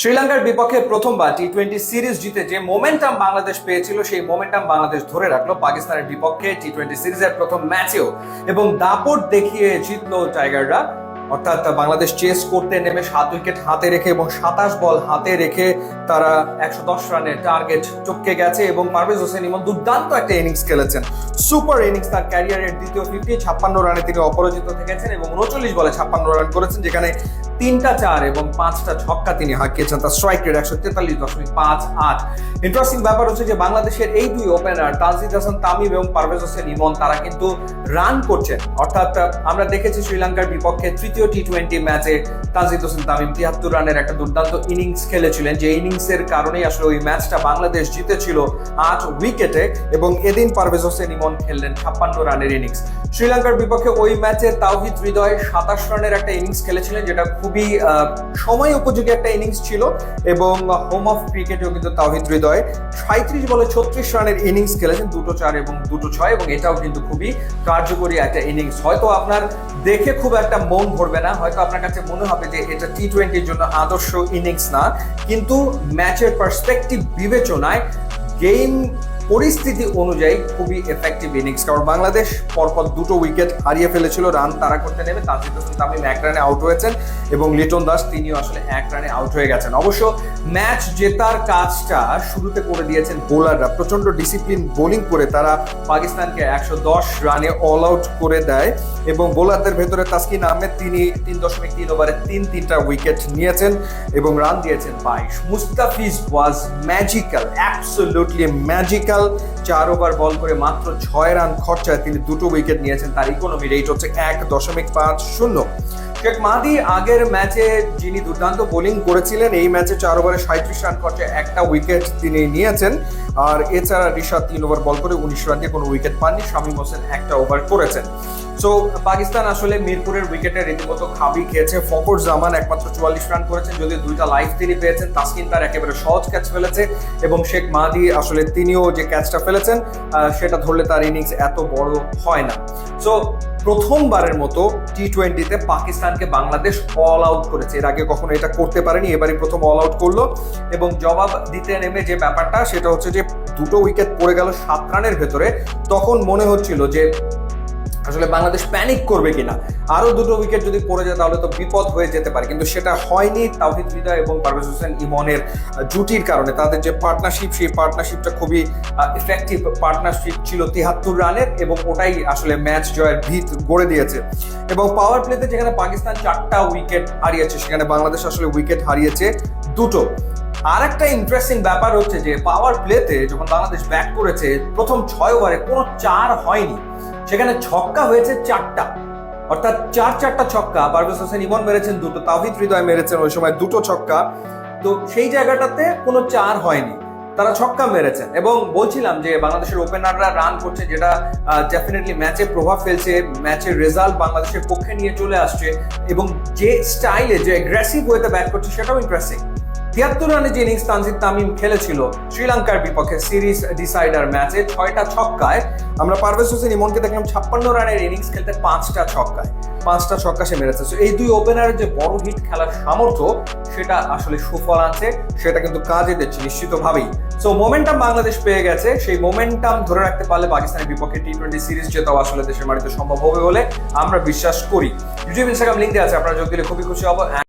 শ্রীলঙ্কার বিপক্ষে প্রথমবার টি টোয়েন্টি সিরিজ জিতে যে মোমেন্টাম বাংলাদেশ পেয়েছিল, সেই মোমেন্টাম বাংলাদেশ ধরে রাখল পাকিস্তানের বিপক্ষে টি টোয়েন্টি সিরিজের প্রথম ম্যাচেও এবং দাপট দেখিয়ে জিতলো টাইগাররা। অর্থাৎ বাংলাদেশ চেস করতে নেমে সাত উইকেট হাতে রেখে এবং সাতাশ বল হাতে রেখে তারা একশো দশ রানের টার্গেট টপকে গেছে এবং পারভেজ হোসেন ইমন দুর্দান্ত একটা ইনিংস খেলেছেন। সুপার ইনিংস তার ক্যারিয়ারের দ্বিতীয় ফিফটি ছাপ্পান্ন রানে তিনি অপরাজিত থেকেছেন এবং উনচল্লিশ বলে ছাপ্পান্ন রান করেছেন, যেখানে তিনটা চার এবং পাঁচটা ছক্কা তিনি হাঁকিয়েছেন। তার স্ট্রাইক রেট একশো তেতাল্লিশ দশমিক পাঁচ আট। ইন্টারেস্টিং ব্যাপার হচ্ছে যে বাংলাদেশের এই দুই ওপেনার তানজিদ হাসান, তামিম এবং পারভেজ হোসেন ইমন, তারা কিন্তু রান করছেন। অর্থাৎ আমরা দেখেছি শ্রীলঙ্কার বিপক্ষে তৃতীয় টি টোয়েন্টি ম্যাচে তানজিদ হোসেন, তামিম তিয়াত্তর রানের একটা দুর্দান্ত ইনিংস খেলেছিলেন, যে ইনিংসের কারণেই আসলে ওই ম্যাচটা বাংলাদেশ জিতেছিল আট উইকেটে এবং এদিন পারভেজ হোসেন ইমন খেললেন ছাপ্পান্ন রানের ইনিংস শ্রীলঙ্কার বিপক্ষে ওই ম্যাচে তাওহিদ হৃদয় সাতাশ রানের একটা ইনিংস খেলেছিলেন, যেটা খুবই সময় উপযোগী একটা ইনিংস ছিল এবং হোম অফ ক্রিকেটেও কিন্তু তাওহিদ হৃদয় সাঁত্রিশ বলে ছত্রিশ রানের ইনিংস খেলেছেন, দুটো চার এবং দুটো ছয় এবং এটাও কিন্তু খুবই কার্যকরী একটা ইনিংস হয়তো আপনার দেখে খুব একটা মন ভরবে না, হয়তো আপনার কাছে মনে হবে যে এটা টি টোয়েন্টির জন্য আদর্শ ইনিংস না, কিন্তু ম্যাচের পার্সপেক্টিভ বিবেচনায় গেম পরিস্থিতি অনুযায়ী খুবই এফেক্টিভ ইনিংস কারণ বাংলাদেশ পরপর দুটো উইকেট হারিয়ে ফেলেছিল রান তারা করতে নেমে তানজিদ হোসেন তামিম এক রানে আউট হয়েছেন এবং লিটন দাস তিনিও আসলে এক রানে আউট হয়ে গেছেন। অবশ্য ম্যাচ জেতার কাজটা শুরুতে করে দিয়েছেন বোলাররা প্রচণ্ড ডিসিপ্লিন বোলিং করে তারা পাকিস্তানকে একশো দশ রানে অল আউট করে দেয় এবং বোলারদের ভেতরে তাসকিন আহমেদ, তিনি তিন দশমিক তিন ওভারে তিন তিনটা উইকেট নিয়েছেন এবং রান দিয়েছেন বাইশ। Mustafiz was magical absolutely magical magical চার ওভার বল করে মাত্র ছয় রান খরচায় তিনি দুটো উইকেট নিয়েছেন। তার ইকোনমি রেট হচ্ছে এক দশমিক পাঁচ শূন্য। শেখ মাহাদি, আগের ম্যাচে যিনি দুর্দান্ত বোলিং করেছিলেন, এই ম্যাচে চার ওভারে সাঁত্রিশ রান খরচায় একটা উইকেট তিনি নিয়েছেন। আর এছাড়া রিশাদ তিন ওভার বল করে উনিশ রান দিয়ে কোনো উইকেট পাননি, শামীম হোসেন একটা ওভার করেছেন। সো পাকিস্তান আসলে মিরপুরের উইকেটে রীতিমতো খাবি খেয়েছে। ফকর জামান একমাত্র চুয়াল্লিশ রান করেছেন, যদিও দুইটা লাইফ তিনি পেয়েছেন। তাসকিন তার একেবারে সহজ ক্যাচ ফেলেছে এবং শেখ মাহাদি আসলে তিনিও যে ক্যাচটা ফেলেছেন সেটা ধরলে তার ইনিংস এত বড় হয় না। সো প্রথমবারের মতো টি টোয়েন্টিতে পাকিস্তানকে বাংলাদেশ অল আউট করেছে। এর আগে কখনো এটা করতে পারেনি, এবারই প্রথম অল আউট করল। এবং জবাব দিতে নেমে যে ব্যাপারটা, সেটা হচ্ছে যে দুটো উইকেট পড়ে গেল সাত রানের ভেতরে। তখন মনে হচ্ছিল যে আসলে বাংলাদেশ প্যানিক করবে কিনা? আরও দুটো উইকেট যদি পড়ে যায়, তাহলে তো বিপদ হয়ে যেতে পারে। কিন্তু সেটা হয়নি তাওহিদ হৃদয় এবং পারভেজ হোসেন ইমনের জুটির কারণে। তাদের যে পার্টনারশিপ সেই পার্টনারশিপটা খুবই ইফেক্টিভ পার্টনারশিপ ছিল তিহাত্তর রানের এবং ওটাই আসলে ম্যাচ জয়ের ভিত গড়ে দিয়েছে। এবং পাওয়ার প্লেতে যেখানে পাকিস্তান চারটা উইকেট হারিয়েছে, সেখানে বাংলাদেশ আসলে উইকেট হারিয়েছে দুটো। আর একটা ইন্টারেস্টিং ব্যাপার হচ্ছে যে পাওয়ার প্লেতে যখন বাংলাদেশ ব্যাট করেছে, প্রথম ছয় ওভারে কোনো চার হয়নি। সেখানে ছক্কা হয়েছে চারটা। অর্থাৎ চার চারটা ছক্কা পারভেজ হোসেন ইমন মেরেছেন দুটো তাহিদ হৃদয় মেরেছেন ওই সময় দুটো ছক্কা। তো সেই জায়গাটাতে কোনো চার হয়নি, তারা ছক্কা মেরেছেন। এবং বলছিলাম যে বাংলাদেশের ওপেনাররা রান করছে যেটা ডেফিনেটলি ম্যাচে প্রভাব ফেলছে ম্যাচের রেজাল্ট বাংলাদেশের পক্ষে নিয়ে চলে আসছে। এবং যে স্টাইলে যে অ্যাগ্রেসিভ ওয়েতে ব্যাট করছে, সেটাও ইন্টারেস্টিং তিয়াত্তর রানে যে ইনিংস তানজিদ তামিম খেলেছিল, শ্রীলঙ্কার বিপক্ষে সিরিজ ডিসাইডার ম্যাচে ছয়টা ছক্কায়। আমরা পারভেজ হোসেন ইমনকে দেখলাম ছাপ্পান্ন রানের ইনিংস খেলতে পাঁচটা ছক্কায়। পাঁচটা ছক্কা সে মেরেছে। এই দুই ওপেনারের যে বড় হিট খেলার সামর্থ্য, সেটা আসলে সুফল আনছে। সেটা কিন্তু কাজে দিচ্ছে নিশ্চিতভাবেই। সো মোমেন্টাম বাংলাদেশ পেয়ে গেছে। সেই মোমেন্টাম ধরে রাখতে পারলে পাকিস্তানের বিপক্ষে টি টোয়েন্টি সিরিজ জেতাও আসলে দেশের বাড়িতে সম্ভব হবে বলে আমরা বিশ্বাস করি। ইউটিউব ইনস্টাগ্রাম লিঙ্ক দেওয়া আছে। আপনারা যোগ দিলে খুবই খুশি হব।